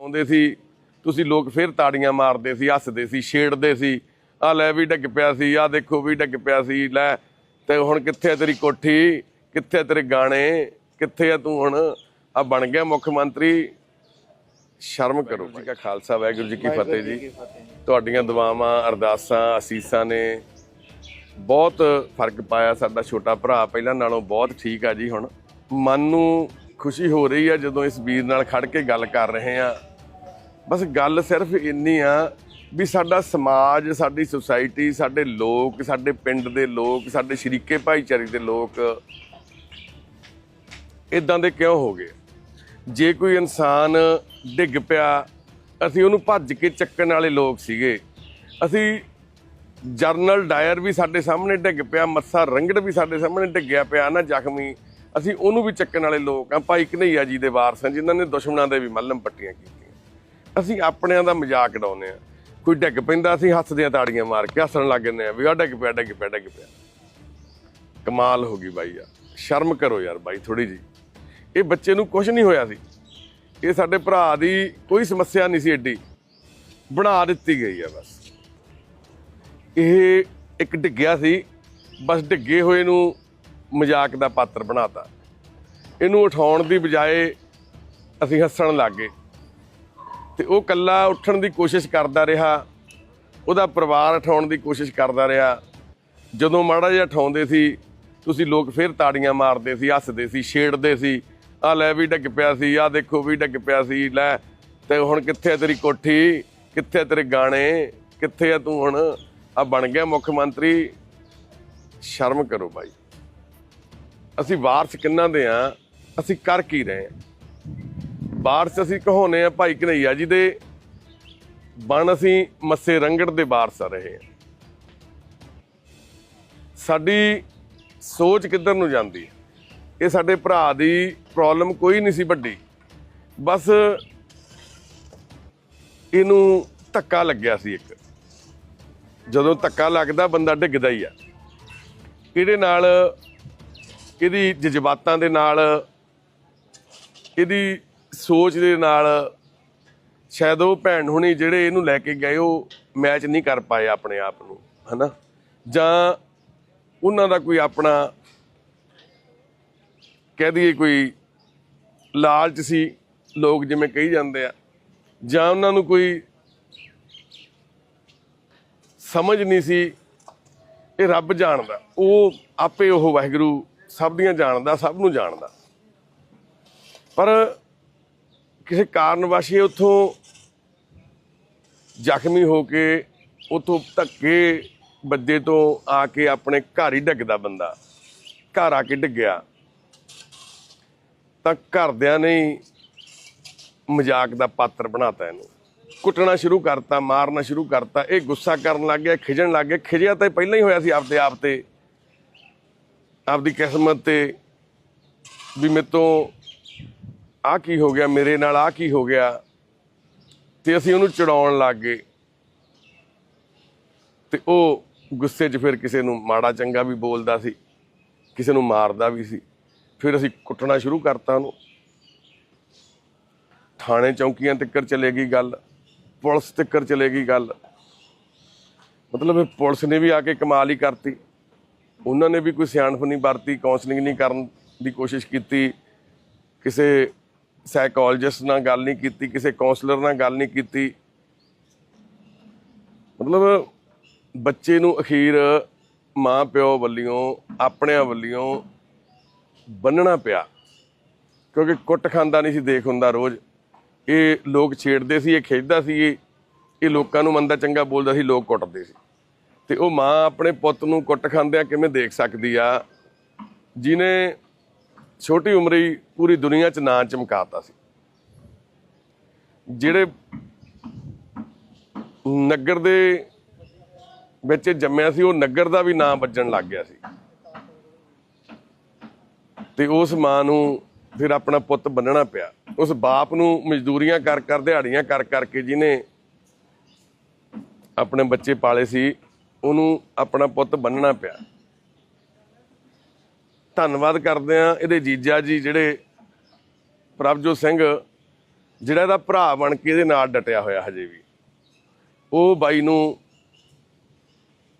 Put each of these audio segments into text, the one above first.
ਆਉਂਦੇ ਸੀ ਤੁਸੀਂ ਲੋਕ ਫਿਰ ਤਾੜੀਆਂ ਮਾਰਦੇ ਸੀ ਹੱਸਦੇ ਸੀ ਛੇੜਦੇ ਸੀ। ਆ ਲੈ ਵੀ ਡਿੱਗ ਪਿਆ ਸੀ ਆ ਦੇਖੋ ਵੀ ਡਿੱਗ ਪਿਆ ਸੀ ਲੈ। ਤੇ ਹੁਣ ਕਿੱਥੇ ਆ ਤੇਰੀ ਕੋਠੀ? ਕਿੱਥੇ ਆ ਤੇਰੇ ਗਾਣੇ? ਕਿੱਥੇ ਆ ਤੂੰ ਹੁਣ? ਆ ਬਣ ਗਿਆ ਮੁੱਖ ਮੰਤਰੀ। ਸ਼ਰਮ ਕਰੋ ਜੀ ਕਾ ਖਾਲਸਾ ਵਾਹਿਗੁਰੂ ਜੀ ਕੀ ਫਤਿਹ ਜੀ। ਤੁਹਾਡੀਆਂ ਦੁਆਵਾਂ ਅਰਦਾਸਾਂ ਅਸੀਸਾਂ ਨੇ ਬਹੁਤ ਫ਼ਰਕ ਪਾਇਆ ਸਾਡਾ ਛੋਟਾ ਭਰਾ। ਪਹਿਲਾਂ ਨਾਲੋਂ ਬਹੁਤ ਠੀਕ ਆ ਜੀ ਹੁਣ। ਮਨ ਨੂੰ ਖੁਸ਼ੀ ਹੋ ਰਹੀ ਆ ਜਦੋਂ ਇਸ ਵੀਰ ਨਾਲ ਖੜ ਕੇ ਗੱਲ ਕਰ ਰਹੇ ਆ। ਬਸ ਗੱਲ ਸਿਰਫ ਇੰਨੀ ਆ ਵੀ ਸਾਡਾ ਸਮਾਜ, ਸਾਡੀ ਸੁਸਾਇਟੀ ਸਾਡੇ ਲੋਕ, ਸਾਡੇ ਪਿੰਡ ਦੇ ਲੋਕ, ਸਾਡੇ ਸ਼ਰੀਕੇ ਭਾਈਚਾਰੇ ਦੇ ਲੋਕ ਇਦਾਂ ਦੇ ਕਿਉਂ ਹੋ ਗਏ? ਜੇ ਕੋਈ ਇਨਸਾਨ ਡਿੱਗ ਪਿਆ, ਅਸੀਂ ਉਹਨੂੰ ਭੱਜ ਕੇ ਚੱਕਣ ਵਾਲੇ ਲੋਕ ਸੀਗੇ। ਅਸੀਂ ਜਰਨਲ ਡਾਇਰ ਵੀ ਸਾਡੇ ਸਾਹਮਣੇ ਡਿੱਗ ਪਿਆ ਮੱਸਾ ਰੰਗੜ ਵੀ ਸਾਡੇ ਸਾਹਮਣੇ ਡਿੱਗਿਆ ਪਿਆ ਨਾ ਜ਼ਖਮੀ। ਅਸੀਂ ਉਹਨੂੰ ਵੀ ਚੱਕਣ ਵਾਲੇ ਲੋਕ ਆ ਭਾਈ ਕਨਈਆ ਜੀ ਦੇ ਵਾਰਸ ਹਾਂ, ਜਿਨ੍ਹਾਂ ਨੇ ਦੁਸ਼ਮਣਾਂ ਦੇ ਵੀ ਮੱਲਮ ਪੱਟੀਆਂ ਕੀਤੀਆਂ। ਅਸੀਂ ਆਪਣਿਆਂ ਦਾ ਮਜ਼ਾਕ ਉਡਾਉਂਦੇ ਆ ਕੋਈ ਡਿੱਗ ਪੈਂਦਾ, ਅਸੀਂ ਹੱਸਦੇ ਆ ਤਾੜੀਆਂ ਮਾਰ ਕੇ ਹੱਸਣ ਲੱਗ ਜੰਨੇ ਆ ਵੀ ਆ ਡਿੱਗ ਪਿਆ ਡਿੱਗ ਪਿਆ ਡਿੱਗ ਪਿਆ। ਕਮਾਲ ਹੋ ਗਈ ਬਾਈ ਯਾਰ ਸ਼ਰਮ ਕਰੋ ਯਾਰ ਬਾਈ ਥੋੜੀ ਜੀ ਇਹ ਬੱਚੇ ਨੂੰ ਕੁਝ ਨਹੀਂ ਹੋਇਆ ਸੀ। ਇਹ ਸਾਡੇ ਭਰਾ ਦੀ ਕੋਈ ਸਮੱਸਿਆ ਨਹੀਂ ਸੀ ਏਡੀ। ਬਣਾ ਦਿੱਤੀ ਗਈ ਆ ਬਸ। ਇਹ ਇੱਕ ਡਿੱਗਿਆ ਸੀ, ਬਸ ਡਿੱਗੇ ਹੋਏ ਨੂੰ ਮਜ਼ਾਕ ਦਾ ਪਾਤਰ ਬਣਾਤਾ। ਇਹਨੂੰ ਉਠਾਉਣ ਦੀ ਬਜਾਏ ਅਸੀਂ ਹੱਸਣ ਲੱਗ ਗਏ। ਤੇ ਉਹ ਕੱਲਾ ਉੱਠਣ ਦੀ ਕੋਸ਼ਿਸ਼ ਕਰਦਾ ਰਿਹਾ, ਉਹਦਾ ਪਰਿਵਾਰ ਉਠਾਉਣ ਦੀ ਕੋਸ਼ਿਸ਼ ਕਰਦਾ ਰਿਹਾ। ਜਦੋਂ ਮਾੜਾ ਜਿਹਾ ਉਠਾਉਂਦੇ ਸੀ, ਤੁਸੀਂ ਲੋਕ ਫਿਰ ਤਾੜੀਆਂ ਮਾਰਦੇ ਸੀ, ਹੱਸਦੇ ਸੀ, ਛੇੜਦੇ ਸੀ। ਆ ਲੈ ਵੀ ਡਿੱਗ ਪਿਆ ਸੀ ਆ ਦੇਖੋ ਵੀ ਡਿੱਗ ਪਿਆ ਸੀ, ਲੈ, ਤੇ ਹੁਣ ਕਿੱਥੇ ਆ ਤੇਰੀ ਕੋਠੀ, ਕਿੱਥੇ ਆ ਤੇਰੇ ਗਾਣੇ, ਕਿੱਥੇ ਆ ਤੂੰ ਹੁਣ? ਆ ਬਣ ਗਿਆ ਮੁੱਖ ਮੰਤਰੀ। ਸ਼ਰਮ ਕਰੋ ਭਾਈ ਅਸੀਂ ਵਾਰਸ ਕਿੰਨਾ ਦੇ ਆ? ਅਸੀਂ ਕਰ ਕੀ ਰਹੇ ਆ? ਵਾਰਸ ਅਸੀਂ ਕਹਾਉਨੇ ਆ ਭਾਈ ਕਨਈਆ ਜੀ ਦੇ ਬਣ ਅਸੀਂ ਮੱਸੇ ਰੰਗੜ ਦੇ ਵਾਰਸ ਆ ਰਹੇ ਆ। ਸਾਡੀ ਸੋਚ ਕਿੱਧਰ ਨੂੰ ਜਾਂਦੀ ਹੈ? ਇਹ ਸਾਡੇ ਭਰਾ ਦੀ ਪ੍ਰੋਬਲਮ ਕੋਈ ਨਹੀਂ ਸੀ ਵੱਡੀ। ਬਸ ਇਹਨੂੰ ਧੱਕਾ ਲੱਗਿਆ ਸੀ ਇੱਕ। ਜਦੋਂ ਧੱਕਾ ਲੱਗਦਾ ਬੰਦਾ ਡਿੱਗਦਾ ਹੀ ਆ। ਇਹਦੇ ਨਾਲ ਇਹਦੀ ਜਜ਼ਬਾਤਾਂ ਦੇ ਨਾਲ ਇਹਦੀ ਸੋਚ ਦੇ ਨਾਲ ਸ਼ਾਇਦ ਉਹ ਭੈਣ ਹੁਣੀ ਜਿਹੜੇ ਇਹਨੂੰ ਲੈ ਕੇ ਗਏ, ਉਹ ਮੈਚ ਨਹੀਂ ਕਰ ਪਾਏ ਆਪਣੇ ਆਪ ਨੂੰ, ਹਨਾ? ਜਾਂ ਉਹਨਾਂ ਦਾ ਕੋਈ ਆਪਣਾ ਕਹਿ ਦਈਏ ਕੋਈ ਲਾਲਚ ਸੀ, ਲੋਕ ਜਿਵੇਂ ਕਹੀ ਜਾਂਦੇ ਆ, ਜਾਂ ਉਹਨਾਂ ਨੂੰ ਕੋਈ ਸਮਝ ਨਹੀਂ ਸੀ, ਇਹ ਰੱਬ ਜਾਣਦਾ, ਉਹ ਆਪੇ ਉਹ ਵਾਹਿਗੁਰੂ ਸਭ ਦੀਆਂ ਜਾਣਦਾ, ਸਭ ਨੂੰ ਜਾਣਦਾ। ਪਰ ਕਿਸੇ ਕਾਰਨ ਵਾਸ਼ੀ ਉੱਥੋਂ ਜ਼ਖਮੀ ਹੋ ਕੇ, ਉੱਥੋਂ ਧੱਕੇ ਬੱਦੇ ਤੋਂ ਆ ਕੇ ਆਪਣੇ ਘਰ ਹੀ ਡਿੱਗਦਾ ਬੰਦਾ। ਘਰ ਆ ਕੇ ਡਿੱਗਿਆ ਤਾਂ ਘਰਦਿਆਂ ਨੇ ਮਜ਼ਾਕ ਦਾ ਪਾਤਰ ਬਣਾਤਾ ਇਹਨੂੰ। ਕੁੱਟਣਾ ਸ਼ੁਰੂ ਕਰਤਾ, ਮਾਰਨਾ ਸ਼ੁਰੂ ਕਰਤਾ, ਇਹ ਗੁੱਸਾ ਕਰਨ ਲੱਗ ਗਿਆ ਖਿਜਣ ਲੱਗ ਗਿਆ। ਖਿਜਿਆ ਤਾਂ ਇਹ ਪਹਿਲਾਂ ਹੀ ਹੋਇਆ ਸੀ ਆਪਦੇ ਆਪ ਤੇ। ਆਪਦੀ ਕਿਸਮਤ ਤੇ ਵੀ ਮੇਰੇ ਤੋਂ ਆ ਕੀ ਹੋ ਗਿਆ, ਮੇਰੇ ਨਾਲ ਆ ਕੀ ਹੋ ਗਿਆ ਤੇ ਅਸੀਂ ਉਹਨੂੰ ਚੜਾਉਣ ਲੱਗ ਗਏ। ਤੇ ਉਹ ਗੁੱਸੇ 'ਚ ਫਿਰ ਕਿਸੇ ਨੂੰ ਮਾੜਾ ਚੰਗਾ ਵੀ ਬੋਲਦਾ ਸੀ, ਕਿਸੇ ਨੂੰ ਮਾਰਦਾ ਵੀ ਸੀ। ਫਿਰ ਅਸੀਂ ਕੁੱਟਣਾ ਸ਼ੁਰੂ ਕਰਤਾ ਉਹਨੂੰ। ਥਾਣੇ ਚੌਂਕੀਆਂ ਤੱਕਰ ਚਲੇ ਗਈ ਗੱਲ, ਪੁਲਿਸ ਤੱਕਰ ਚਲੇ ਗਈ ਗੱਲ। ਮਤਲਬ ਪੁਲਿਸ ਨੇ ਵੀ ਆ ਕੇ ਕਮਾਲ ਹੀ ਕਰਤੀ। ਉਹਨਾਂ ਨੇ ਵੀ ਕੋਈ ਸਿਆਣਪ ਨਹੀਂ ਵਰਤੀ ਕਾਉਂਸਲਿੰਗ ਨਹੀਂ ਕਰਨ ਦੀ ਕੋਸ਼ਿਸ਼ ਕੀਤੀ, ਕਿਸੇ ਸਾਈਕੋਲੋਜਿਸਟ ਨਾਲ ਗੱਲ ਨਹੀਂ ਕੀਤੀ, ਕਿਸੇ ਕਾਉਂਸਲਰ ਨਾਲ ਗੱਲ ਨਹੀਂ ਕੀਤੀ। ਮਤਲਬ ਬੱਚੇ ਨੂੰ ਅਖੀਰ ਮਾਂ ਪਿਓ ਵੱਲੋਂ, ਆਪਣਿਆਂ ਵੱਲੋਂ ਬੰਨਣਾ ਪਿਆ। ਕਿਉਂਕਿ ਕੁੱਟ ਖਾਂਦਾ ਨਹੀਂ ਸੀ, ਦੇਖ ਹੁੰਦਾ ਰੋਜ਼। ਇਹ ਲੋਕ ਛੇੜਦੇ ਸੀ, ਇਹ ਖੇਡਦਾ ਸੀ, ਇਹ ਲੋਕਾਂ ਨੂੰ ਮੰਦਾ ਚੰਗਾ ਬੋਲਦਾ ਸੀ, ਲੋਕ ਕੁੱਟਦੇ ਸੀ। ਤੇ ਉਹ ਮਾਂ ਆਪਣੇ ਪੁੱਤ ਨੂੰ ਕੁੱਟ ਖਾਂਦਿਆਂ ਕਿਵੇਂ ਦੇਖ ਸਕਦੀ ਆ? ਜਿਨੇ ਛੋਟੀ ਉਮਰੇ ਹੀ ਪੂਰੀ ਦੁਨੀਆ 'ਚ ਨਾਂ ਚਮਕਾਤਾ ਸੀ। ਜਿਹੜੇ ਨਗਰ ਦੇ ਵਿੱਚ ਜੰਮਿਆ ਸੀ, ਉਹ ਨਗਰ ਦਾ ਵੀ ਨਾਂ ਵੱਜਣ ਲੱਗ ਗਿਆ ਸੀ। ਤੇ ਉਸ ਮਾਂ ਨੂੰ ਫਿਰ ਆਪਣਾ ਪੁੱਤ ਬੰਨਣਾ ਪਿਆ। ਉਸ ਬਾਪ ਨੂੰ ਮਜ਼ਦੂਰੀਆਂ ਕਰ ਕਰ ਦਿਹਾੜੀਆਂ ਕਰ ਕਰਕੇ ਜਿਹਨੇ ਆਪਣੇ ਬੱਚੇ ਪਾਲੇ ਸੀ ਉਹਨੂੰ ਆਪਣਾ ਪੁੱਤ ਬੰਨਣਾ ਪਿਆ। ਧੰਨਵਾਦ ਕਰਦੇ ਆ ਇਹਦੇ ਜੀਜਾ ਜੀ ਜਿਹੜੇ ਪ੍ਰਭਜੋਤ ਸਿੰਘ ਜਿਹੜਾ ਇਹਦਾ ਭਰਾ ਬਣ ਕੇ ਇਹਦੇ ਨਾਲ ਡਟਿਆ ਹੋਇਆ ਹਜੇ ਵੀ। ਉਹ ਬਾਈ ਨੂੰ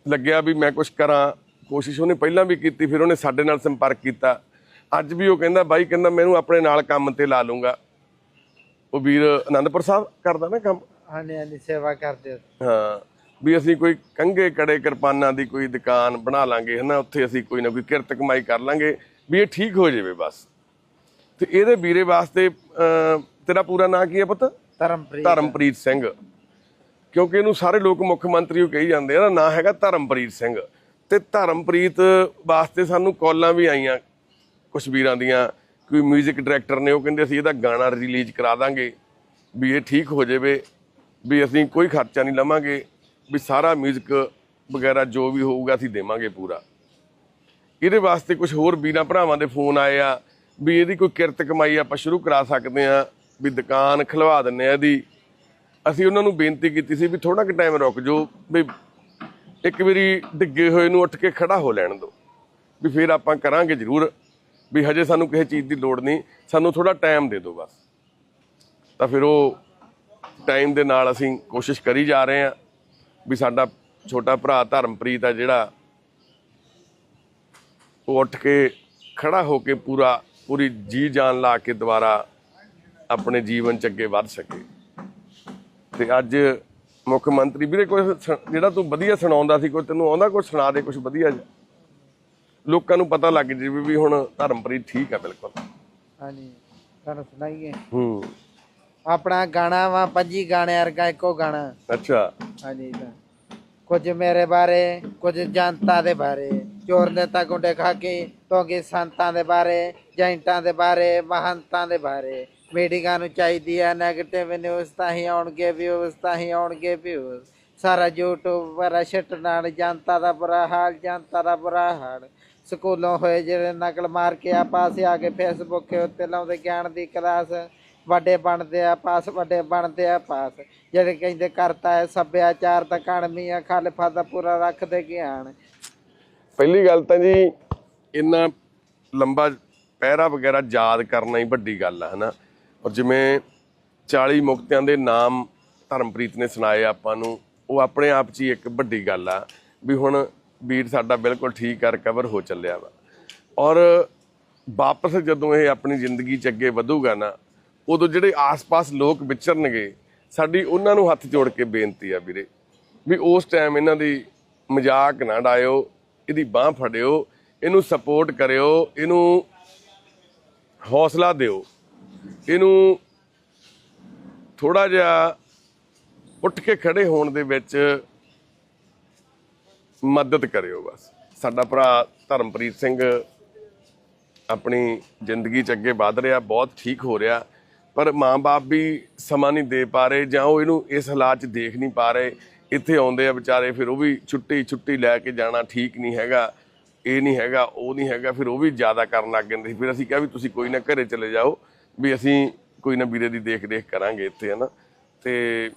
ਲੱਗਿਆ ਵੀ ਮੈਂ ਕੁਝ ਕਰਾਂ ਕੋਸ਼ਿਸ਼ ਉਹਨੇ ਪਹਿਲਾਂ ਵੀ ਕੀਤੀ ਫਿਰ ਉਹਨੇ ਸਾਡੇ ਨਾਲ ਸੰਪਰਕ ਕੀਤਾ। ਅੱਜ ਵੀ ਉਹ ਕਹਿੰਦਾ ਬਾਈ ਕਹਿੰਦਾ ਮੈਨੂੰ ਆਪਣੇ ਨਾਲ ਕੰਮ ਤੇ ਲਾ ਲੂੰਗਾ ਉਹ ਵੀਰ ਆਨੰਦਪੁਰ ਸਾਹਿਬ ਕਰਦਾ ਨਾ ਕੰਮ? ਹਾਂਜੀ ਹਾਂਜੀ ਸੇਵਾ ਕਰਦੇ ਹੋ। ਵੀ ਅਸੀਂ ਕੋਈ ਕੰਘੇ ਕੜੇ ਕਿਰਪਾਨਾਂ ਦੀ ਕੋਈ ਦੁਕਾਨ ਬਣਾ ਲਾਂਗੇ ਹਨਾ? ਉੱਥੇ ਅਸੀਂ ਕੋਈ ਨਾ ਕੋਈ ਕਿਰਤ ਕਮਾਈ ਕਰ ਲਾਂਗੇ ਵੀ ਇਹ ਠੀਕ ਹੋ ਜਾਵੇ ਬਸ। ਤੇ ਇਹਦੇ ਵੀਰੇ ਵਾਸਤੇ ਤੇਰਾ ਪੂਰਾ ਨਾਂ ਕੀ ਹੈ ਪੁੱਤ? ਧਰਮਪ੍ਰੀਤ। ਧਰਮਪ੍ਰੀਤ ਸਿੰਘ। ਕਿਉਂਕਿ ਇਹਨੂੰ ਸਾਰੇ ਲੋਕ ਮੁੱਖ ਮੰਤਰੀ ਉਹ ਕਹੀ ਜਾਂਦੇ ਆ ਨਾ ਨਾਂ ਹੈਗਾ ਧਰਮਪ੍ਰੀਤ ਸਿੰਘ। ਤੇ ਧਰਮਪ੍ਰੀਤ ਵਾਸਤੇ ਸਾਨੂੰ ਕਾਲਾਂ ਵੀ ਆਈਆਂ ਕੁਝ ਵੀਰਾਂ ਦੀਆਂ। ਕੋਈ 뮤직 ਡਾਇਰੈਕਟਰ ਨੇ ਉਹ ਕਹਿੰਦੇ ਅਸੀਂ ਇਹਦਾ ਗਾਣਾ ਰਿਲੀਜ਼ ਕਰਾ ਦਾਂਗੇ ਵੀ ਇਹ ਠੀਕ ਹੋ ਜਾਵੇ ਵੀ ਅਸੀਂ ਕੋਈ ਖਰਚਾ ਨਹੀਂ ਲਵਾਂਗੇ। ਵੀ ਸਾਰਾ 뮤직 ਵਗੈਰਾ ਜੋ ਵੀ ਹੋਊਗਾ ਅਸੀਂ ਦੇਵਾਂਗੇ ਪੂਰਾ। ਇਹਦੇ ਵਾਸਤੇ ਕੁਝ ਹੋਰ ਵੀਰਾਂ ਭਰਾਵਾਂ ਦੇ ਫੋਨ ਆਏ ਆ ਵੀ ਇਹਦੀ ਕੋਈ ਕਿਰਤ ਕਮਾਈ ਆਪਾਂ ਸ਼ੁਰੂ ਕਰਾ ਸਕਦੇ ਆ, ਵੀ ਦੁਕਾਨ ਖਲਵਾ ਦਿੰਨੇ ਆ ਇਹਦੀ। ਅਸੀਂ ਉਹਨਾਂ ਨੂੰ ਬੇਨਤੀ ਕੀਤੀ ਸੀ ਵੀ ਥੋੜਾ ਕੁ ਟਾਈਮ ਰੁਕ ਜਾਓ, ਵੀ ਇੱਕ ਵਾਰੀ ਡਿੱਗੇ ਹੋਏ ਨੂੰ ਉੱਠ ਕੇ ਖੜਾ ਹੋ ਲੈਣ ਦਿਓ। ਵੀ ਫਿਰ ਆਪਾਂ ਕਰਾਂਗੇ ਜ਼ਰੂਰ, ਵੀ ਹਜੇ ਸਾਨੂੰ ਕਿਸੇ ਚੀਜ਼ ਦੀ ਲੋੜ ਨਹੀਂ, ਸਾਨੂੰ ਥੋੜਾ ਟਾਈਮ ਦੇ ਦਿਓ ਬਸ। ਤਾਂ ਫਿਰ ਉਹ ਟਾਈਮ ਦੇ ਨਾਲ ਅਸੀਂ ਕੋਸ਼ਿਸ਼ ਕਰੀ ਜਾ ਰਹੇ ਹਾਂ ਵੀ ਸਾਡਾ ਛੋਟਾ ਭਰਾ ਧਰਮਪ੍ਰੀਤ ਆ ਜਿਹੜਾ ਉਹ ਉੱਠ ਕੇ ਖੜਾ ਹੋ ਕੇ ਪੂਰਾ ਪੂਰੀ ਜੀ ਜਾਨ ਲਾ ਕੇ ਦੁਬਾਰਾ ਆਪਣੇ ਜੀਵਨ ਚ ਅੱਗੇ ਵੱਧ ਸਕੇ। ਤੇ ਅੱਜ ਮੁੱਖ ਮੰਤਰੀ ਵੀਰੇ ਕੋਈ ਜਿਹੜਾ ਤੂੰ ਵਧੀਆ ਸੁਣਾਉਂਦਾ ਸੀ ਕੋਈ ਤੈਨੂੰ ਆਉਂਦਾ ਕੁਝ ਸੁਣਾ ਦੇ ਕੁਝ ਵਧੀਆ ਜਿਹਾ? ਲੋਕਾਂ ਨੂੰ ਪਤਾ ਲੱਗ ਜਾਵੇ ਵੀ ਹੁਣ ਧਰਮਪ੍ਰੀਤ ਠੀਕ ਆ ਬਿਲਕੁਲ। ਹਾਂਜੀ ਤੁਹਾਨੂੰ ਸੁਣਾਈਏ। ਹੂੰ। ਆਪਣਾ ਗਾਣਾ ਵਾ ਪੰਜੀ ਗਾਣੇ ਵਰਗਾ ਇੱਕੋ ਗਾਣਾ। ਅੱਛਾ। ਹਾਂਜੀ ਤਾਂ। ਕੁਝ ਮੇਰੇ ਬਾਰੇ ਕੁਝ ਜਨਤਾ ਦੇ ਬਾਰੇ। ਚੋਰ ਨੇਤਾ ਗੁੰਡੇ ਖਾ ਕੇ ਤੋਗੇ ਸੰਤਾਂ ਦੇ ਬਾਰੇ ਜੈਂਟਾਂ ਦੇ ਬਾਰੇ ਮਹੰਤਾਂ ਦੇ ਬਾਰੇ। ਮੀਡੀਆ ਨੂੰ ਚਾਹੀਦੀ ਹੈ 네ਗੇਟਿਵ ਨਿਊਜ਼ ਤਾਂ ਹੀ ਆਉਣਗੇ ਵਿਊਜ਼ ਤਾਂ ਹੀ ਆਉਣਗੇ ਵਿਊਜ਼ ਸਾਰਾ YouTube ਪਰ ਛੱਟ ਨਾਲ ਜਨਤਾ ਦਾ ਬੁਰਾ ਹਾਲ ਜਨਤਾ ਦਾ ਬੁਰਾ ਹਾਲ। ਸਕੂਲੋਂ ਹੋਏ ਜਿਹੜੇ ਨਕਲ ਮਾਰ ਕੇ ਆ ਪਾਸੇ ਆ ਕੇ ਫੇਸਬੁੱਕ ਉੱਤੇ ਲਾਉਂਦੇ ਗਿਆਨ ਦੀ ਕਲਾਸ। ਵੱਡੇ ਬਣਦੇ ਆ, ਪਾਸ ਵੱਡੇ ਬਣਦੇ ਆ, ਪਾਸ। ਜਿਹੜੇ ਕਹਿੰਦੇ ਕਰਤਾ ਹੈ ਸੱਭਿਆਚਾਰ ਤਾਂ ਕਣਮੀ ਆ ਖਾਲਫਾ ਦਾ ਪੂਰਾ ਰੱਖਦੇ ਗਿਆਨ। ਪਹਿਲੀ ਗੱਲ ਤਾਂ ਜੀ, ਇੰਨਾ ਲੰਬਾ ਪਹਿਰਾ ਵਗੈਰਾ ਯਾਦ ਕਰਨਾ ਹੀ ਵੱਡੀ ਗੱਲ ਆ, ਹਨਾ? ਔਰ ਜਿਵੇਂ 40 ਮੁਕਤਿਆਂ ਦੇ ਨਾਮ ਧਰਮਪ੍ਰੀਤ ਨੇ ਸੁਣਾਏ ਆਪਾਂ ਨੂੰ, ਉਹ ਆਪਣੇ ਆਪ 'ਚ ਹੀ ਇੱਕ ਵੱਡੀ ਗੱਲ ਆ, ਵੀ ਹੁਣ ਵੀਰ ਸਾਡਾ ਬਿਲਕੁਲ ਠੀਕ ਆ ਰਿਕਵਰ ਹੋ ਚੱਲਿਆ ਵਾ। ਔਰ ਵਾਪਸ ਜਦੋਂ ਇਹ ਆਪਣੀ ਜ਼ਿੰਦਗੀ 'ਚ ਅੱਗੇ ਵਧੂਗਾ ਨਾ ਉਦੋਂ ਜਿਹੜੇ ਆਸ-ਪਾਸ ਲੋਕ ਵਿਚਰਨਗੇ, ਸਾਡੀ ਉਹਨਾਂ ਨੂੰ ਹੱਥ ਜੋੜ ਕੇ ਬੇਨਤੀ ਆ ਵੀਰੇ, ਵੀ ਉਸ ਟਾਈਮ ਇਹਨਾਂ ਦੀ ਮਜ਼ਾਕ ਨਾ ਡਾਇਓ ਇਹਦੀ ਬਾਹ ਫੜਿਓ, ਇਹਨੂੰ ਸਪੋਰਟ ਕਰਿਓ, ਇਹਨੂੰ ਹੌਸਲਾ ਦਿਓ, ਇਹਨੂੰ ਥੋੜਾ ਜਿਹਾ ਉੱਠ ਕੇ ਖੜੇ ਹੋਣ ਦੇ ਵਿੱਚ ਮਦਦ ਕਰਿਓ ਬਸ। ਸਾਡਾ ਭਰਾ ਧਰਮਪ੍ਰੀਤ ਸਿੰਘ ਆਪਣੀ ਜ਼ਿੰਦਗੀ 'ਚ ਅੱਗੇ ਵਧ ਰਿਹਾ, ਬਹੁਤ ਠੀਕ ਹੋ ਰਿਹਾ। ਪਰ ਮਾਂ-ਬਾਪ ਵੀ ਸਮਾਂ ਨਹੀਂ ਦੇ ਪਾ ਰਹੇ ਜਾਂ ਉਹ ਇਹਨੂੰ ਇਸ ਹਾਲਾਤ 'ਚ ਦੇਖ ਨਹੀਂ ਪਾ ਰਹੇ। ਇੱਥੇ ਆਉਂਦੇ ਆ ਵਿਚਾਰੇ, ਫਿਰ ਉਹ ਵੀ ਛੁੱਟੀ ਛੁੱਟੀ ਲੈ ਕੇ ਜਾਣਾ ਠੀਕ ਨਹੀਂ ਹੈਗਾ, ਇਹ ਨਹੀਂ ਹੈਗਾ, ਉਹ ਨਹੀਂ ਹੈਗਾ, ਫਿਰ ਉਹ ਵੀ ਜ਼ਿਆਦਾ ਕਰਨ ਲੱਗ ਜਾਂਦੇ ਸੀ। ਫਿਰ ਅਸੀਂ ਕਿਹਾ ਵੀ ਤੁਸੀਂ ਕੋਈ ਨਾ ਘਰੇ ਚਲੇ ਜਾਓ, ਵੀ ਅਸੀਂ ਕੋਈ ਨਾ ਵੀਰੇ ਦੀ ਦੇਖ ਰੇਖ ਕਰਾਂਗੇ ਇੱਥੇ, ਹਨਾ। ਤੇ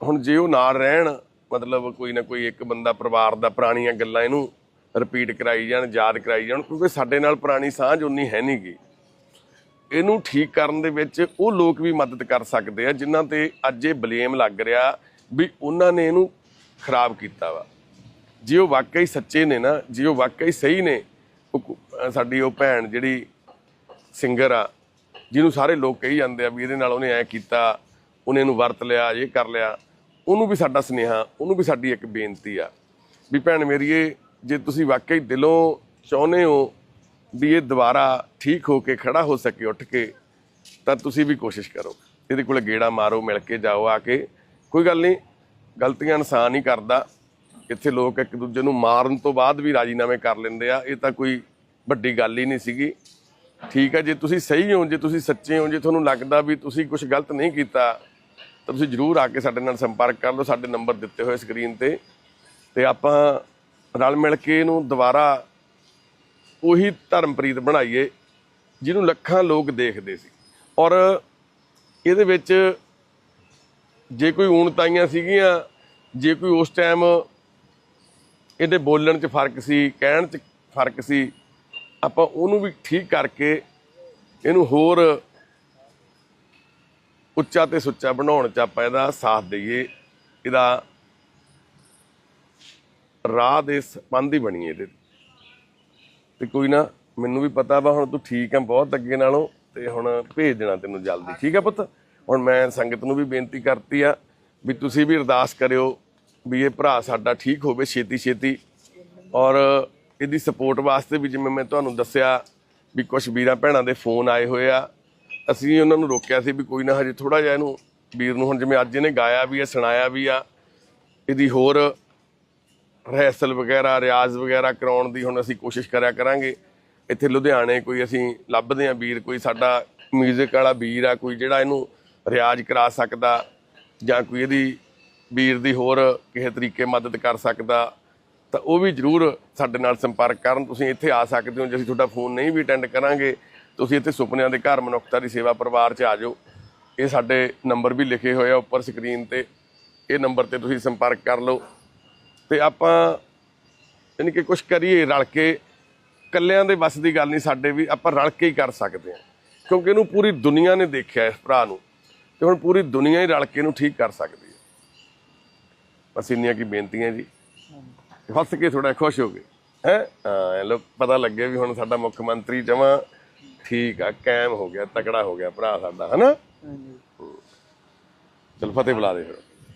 ਹੁਣ ਜੇ ਉਹ ਨਾਲ ਰਹਿਣ, ਮਤਲਬ ਕੋਈ ਨਾ ਕੋਈ ਇੱਕ ਬੰਦਾ ਪਰਿਵਾਰ ਦਾ, ਪੁਰਾਣੀਆਂ ਗੱਲਾਂ ਇਹਨੂੰ ਰਿਪੀਟ ਕਰਾਈ ਜਾਣ, ਯਾਦ ਕਰਾਈ ਜਾਣ, ਕਿਉਂਕਿ ਸਾਡੇ ਨਾਲ ਪੁਰਾਣੀ ਸਾਂਝ ਉਨੀ ਹੈ ਨਹੀਂਗੀ ਇਹਨੂੰ ਠੀਕ ਕਰਨ ਦੇ ਵਿੱਚ ਉਹ ਲੋਕ ਵੀ ਮਦਦ ਕਰ ਸਕਦੇ ਆ, ਜਿਨ੍ਹਾਂ ਤੇ ਅੱਜ ਇਹ ਬਲੇਮ ਲੱਗ ਰਿਹਾ ਵੀ ਉਹਨਾਂ ਨੇ ਇਹਨੂੰ ਖਰਾਬ ਕੀਤਾ ਵਾ। ਜੇ ਉਹ ਵਾਕਈ ਸੱਚੇ ਨੇ ਨਾ, ਜੇ ਉਹ ਵਾਕਈ ਸਹੀ ਨੇ ਸਾਡੀ ਉਹ ਭੈਣ ਜਿਹੜੀ ਸਿੰਗਰ ਆ, ਜਿਹਨੂੰ ਸਾਰੇ ਲੋਕ ਕਹੀ ਜਾਂਦੇ ਆ ਵੀ ਇਹਦੇ ਨਾਲ ਉਹਨੇ ਐ ਕੀਤਾ, ਉਹਨੇ ਇਹਨੂੰ ਵਰਤ ਲਿਆ, ਇਹ ਕਰ ਲਿਆ, ਉਹਨੂੰ ਵੀ ਸਾਡਾ ਸੁਨੇਹਾ, ਉਹਨੂੰ ਵੀ ਸਾਡੀ ਇੱਕ ਬੇਨਤੀ ਆ ਵੀ ਭੈਣ ਮੇਰੀਏ, ਜੇ ਤੁਸੀਂ ਵਾਕਈ ਦਿਲੋਂ ਚਾਹੁੰਦੇ ਹੋ ਵੀ ਇਹ ਦੁਬਾਰਾ ਠੀਕ ਹੋ ਕੇ ਖੜਾ ਹੋ ਸਕੇ ਉੱਠ ਕੇ, ਤਾਂ ਤੁਸੀਂ ਵੀ ਕੋਸ਼ਿਸ਼ ਕਰੋ। ਇਹਦੇ ਕੋਲ ਗੇੜਾ ਮਾਰੋ, ਮਿਲ ਕੇ ਜਾਓ ਆ ਕੇ। ਕੋਈ ਗੱਲ ਨਹੀਂ, ਗਲਤੀਆਂ ਇਨਸਾਨ ਹੀ ਕਰਦਾ। ਇੱਥੇ ਲੋਕ ਇੱਕ ਦੂਜੇ ਨੂੰ ਮਾਰਨ ਤੋਂ ਬਾਅਦ ਵੀ ਰਾਜੀਨਾਮੇ ਕਰ ਲੈਂਦੇ ਆ। ਇਹ ਤਾਂ ਕੋਈ ਵੱਡੀ ਗੱਲ ਹੀ ਨਹੀਂ ਸੀਗੀ। ਠੀਕ ਹੈ ਜੇ ਤੁਸੀਂ ਸਹੀ ਹੋ, ਜੇ ਤੁਸੀਂ ਸੱਚੇ ਹੋ, ਜੇ ਤੁਹਾਨੂੰ ਲੱਗਦਾ ਵੀ ਤੁਸੀਂ ਕੁਝ ਗਲਤ ਨਹੀਂ ਕੀਤਾ, ਤਾਂ ਤੁਸੀਂ ਜਰੂਰ ਆ ਕੇ ਸਾਡੇ ਨਾਲ ਸੰਪਰਕ ਕਰ ਲਓ। ਸਾਡੇ ਨੰਬਰ ਦਿੱਤੇ ਹੋਏ ਸਕਰੀਨ ਤੇ। ਤੇ ਆਪਾਂ ਰਲ ਮਿਲ ਕੇ ਇਹਨੂੰ ਦੁਬਾਰਾ ਉਹੀ ਧਰਮਪ੍ਰੀਤ ਬਣਾਈਏ, ਜਿਹਨੂੰ ਲੱਖਾਂ ਲੋਕ ਦੇਖਦੇ ਸੀ। ਔਰ ਇਹਦੇ ਵਿੱਚ ਜੇ ਕੋਈ ਊਣਤਾਈਆਂ ਸੀਗੀਆਂ, ਜੇ ਕੋਈ ਉਸ ਟਾਈਮ ਇਹਦੇ ਬੋਲਣ 'ਚ ਫ਼ਰਕ ਸੀ, ਕਹਿਣ 'ਚ ਫ਼ਰਕ ਸੀ, ਆਪਾਂ ਉਹਨੂੰ ਵੀ ਠੀਕ ਕਰਕੇ ਇਹਨੂੰ ਹੋਰ ਉੱਚਾ ਤੇ ਸੁੱਚਾ ਬਣਾਉਣ ਚ ਆਪਾਂ ਇਹਦਾ ਸਾਥ ਦਈਏ। ਇਹਦਾ ਰਾਹ ਦੇ ਸੰਬੰਧ ਹੀ ਬਣੀਏ ਇਹਦੇ ਤੇ ਕੋਈ ਨਾ, ਮੈਨੂੰ ਵੀ ਪਤਾ ਵਾ, ਹੁਣ ਤੂੰ ਠੀਕ ਆ, ਬਹੁਤ ਅੱਗੇ ਨਾਲੋਂ, ਤੇ ਹੁਣ ਭੇਜ ਦੇਣਾ ਤੈਨੂੰ ਜਲਦੀ, ਠੀਕ ਆ ਪੁੱਤ? ਹੁਣ ਮੈਂ ਸੰਗਤ ਨੂੰ ਵੀ ਬੇਨਤੀ ਕਰਤੀ ਆ ਵੀ ਤੁਸੀਂ ਵੀ ਅਰਦਾਸ ਕਰਿਓ ਵੀ ਇਹ ਭਰਾ ਸਾਡਾ ਠੀਕ ਹੋਵੇ ਛੇਤੀ ਛੇਤੀ। ਔਰ ਇਹਦੀ ਸਪੋਰਟ ਵਾਸਤੇ ਵੀ ਜਿਵੇਂ ਮੈਂ ਤੁਹਾਨੂੰ ਦੱਸਿਆ ਵੀ ਕੁਝ ਵੀਰਾਂ ਭੈਣਾਂ ਦੇ ਫੋਨ ਆਏ ਹੋਏ ਆ, ਅਸੀਂ ਉਹਨਾਂ ਨੂੰ ਰੋਕਿਆ ਸੀ ਵੀ ਕੋਈ ਨਾ ਹਜੇ ਥੋੜਾ ਜਿਹਾ ਇਹਨੂੰ, ਵੀਰ ਨੂੰ ਹੁਣ ਜਿਵੇਂ ਅੱਜ ਇਹਨੇ ਗਾਇਆ ਵੀ ਆ, ਸੁਣਾਇਆ ਵੀ ਆ, ਇਹਦੀ ਹੋਰ ਰਹਿਸਲ ਵਗੈਰਾ, ਰਿਆਜ਼ ਵਗੈਰਾ ਕਰਾਉਣ ਦੀ ਹੁਣ ਅਸੀਂ ਕੋਸ਼ਿਸ਼ ਕਰਿਆ ਕਰਾਂਗੇ। ਇੱਥੇ ਲੁਧਿਆਣੇ ਕੋਈ ਅਸੀਂ ਲੱਭਦੇ ਆਂ ਵੀਰ ਕੋਈ ਸਾਡਾ 뮤직 ਵਾਲਾ ਵੀਰ ਆ, ਕੋਈ ਜਿਹੜਾ ਇਹਨੂੰ ਰਿਆਜ਼ ਕਰਾ ਸਕਦਾ ਜਾਂ ਕੋਈ ਇਹਦੀ ਵੀਰ ਦੀ ਹੋਰ ਕਿਸੇ ਤਰੀਕੇ ਮਦਦ ਕਰ ਸਕਦਾ, ਤਾਂ ਉਹ ਵੀ ਜਰੂਰ ਸਾਡੇ ਨਾਲ ਸੰਪਰਕ ਕਰਨ। ਤੁਸੀਂ ਇੱਥੇ ਆ ਸਕਦੇ ਹੋ, ਜੇ ਅਸੀਂ ਤੁਹਾਡਾ ਫੋਨ ਨਹੀਂ ਵੀ ਅਟੈਂਡ ਕਰਾਂਗੇ, ਤੁਸੀਂ ਇੱਥੇ ਸੁਪਨਿਆਂ ਦੇ ਘਰ ਮਨੁੱਖਤਾ ਦੀ ਸੇਵਾ ਪਰਿਵਾਰ 'ਚ ਆ ਜਾਓ। ਇਹ ਸਾਡੇ ਨੰਬਰ ਵੀ ਲਿਖੇ ਹੋਏ ਆ ਉੱਪਰ ਸਕਰੀਨ ਤੇ। ਇਹ ਨੰਬਰ ਤੇ ਤੁਸੀਂ ਸੰਪਰਕ ਕਰ ਲਓ। ਤੇ ਆਪਾਂ ਯਾਨੀ ਕਿ ਕੁਝ ਕਰੀਏ ਰਲ ਕੇ ਕੱਲਿਆਂ ਦੇ ਵੱਸ ਦੀ ਗੱਲ ਨਹੀਂ ਸਾਡੇ ਵੀ ਆਪਾਂ ਰਲ ਕੇ ਹੀ ਕਰ ਸਕਦੇ ਹਾਂ। ਕਿਉਂਕਿ ਇਹਨੂੰ ਪੂਰੀ ਦੁਨੀਆ ਨੇ ਦੇਖਿਆ ਇਸ ਭਰਾ ਨੂੰ ਤੇ ਹੁਣ ਪੂਰੀ ਦੁਨੀਆ ਹੀ ਰਲ ਕੇ ਇਹਨੂੰ ਠੀਕ ਕਰ ਸਕਦੀ ਹੈ। ਬਸ ਇੰਨੀਆਂ ਕੀ ਬੇਨਤੀਆਂ ਜੀ। ਹੱਸ ਕੇ ਥੋੜਾ ਖੁਸ਼ ਹੋ ਗਏ। ਹੈ? ਹਾਂ ਲੋ ਪਤਾ ਲੱਗਿਆ ਵੀ ਹੁਣ ਸਾਡਾ ਮੁੱਖ ਮੰਤਰੀ ਜਮਾ ਠੀਕ ਆ ਕਾਇਮ ਹੋ ਗਿਆ ਤਕੜਾ ਹੋ ਗਿਆ ਭਰਾ ਸਾਡਾ ਹਨਾ? ਹਾਂਜੀ। ਚਲ ਫਤਿਹ ਬੁਲਾ ਦੇ ਫਿਰ।